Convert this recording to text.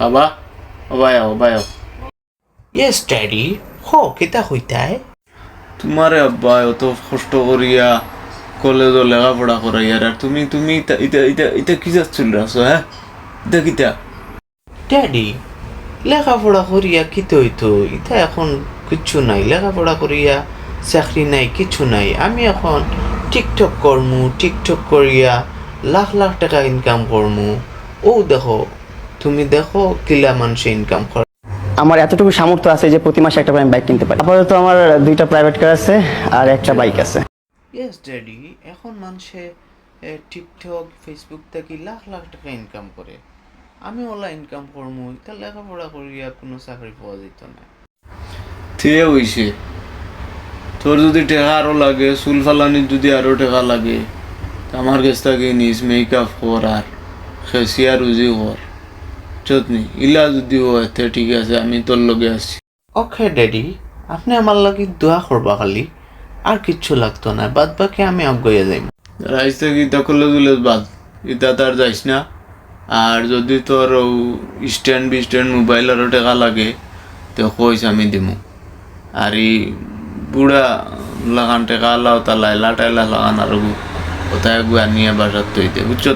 বাবা বাবায় বাবায় ইয়েস ড্যাডি হ কেতা হইতায় তোমারে আব্বা অত কষ্ট করিয়া কলেজও লেখাপড়া করাইয়ার আর তুমি তুমি ইতা ইতা ইতা ইতা কি যাচ্ছিল আছো হ্যাঁ ইতা কিতা? ড্যাডি লেখাপড়া করিয়া কিতে হইতো? ইতা এখন কিচ্ছু নাই। লেখাপড়া করিয়া চাকরি নাই কিছু নাই। আমি এখন টিকটক করমু টিকটক করিয়া লাখ লাখ টাকা ইনকাম করমু ও দেখো তুমি দেখো কিলা মানুষে ইনকাম করে আমার এতটুকু সামর্থ্য আছে যে প্রতি মাসে একটা আমি বাইক কিনতে পারি। আপাতত আমার দুইটা প্রাইভেট কার আছে আর একটা বাইক আছে। ইয়েস ড্যাডি এখন মানুষে এ, টিকটক ফেসবুক থেকে লাখ লাখ টাকা ইনকাম করে। আমি ওলা ইনকাম করমু এটা লেখাপড়া করিয়া কোনো চাকরি পাওয়া যেত না। থিয়ে হইছে তোর যদি টেকা আরও লাগে চুল ফালানির যদি আরও টেকা লাগে তা আমার কাছ থেকে নিস মেকআপ কর আর খেসিয়া রুজি কর। চতনি ইলা যদি হয় তে ঠিক আছে আমি তোর লগে আছি। ওকে ড্যাডি আপনি আমার লাগি দোয়া করবা খালি আর কিচ্ছু লাগতো না বাদ বাকি আমি আগুয়ে যাইম। রাইস ইতা করলে দিলে বাদ? ইতা তার যাইস না? আর যদি তোর স্ট্যান্ড বি স্ট্যান্ড মোবাইল আরও টেকা লাগে তো কইস আমি দিমু। আর এই বুড়া লাগান টেকা আল্লাহ তা লাইলা টাইলা লাগান আর কোথায় গুয়া নিয়ে বাসার তৈতে বুঝছ?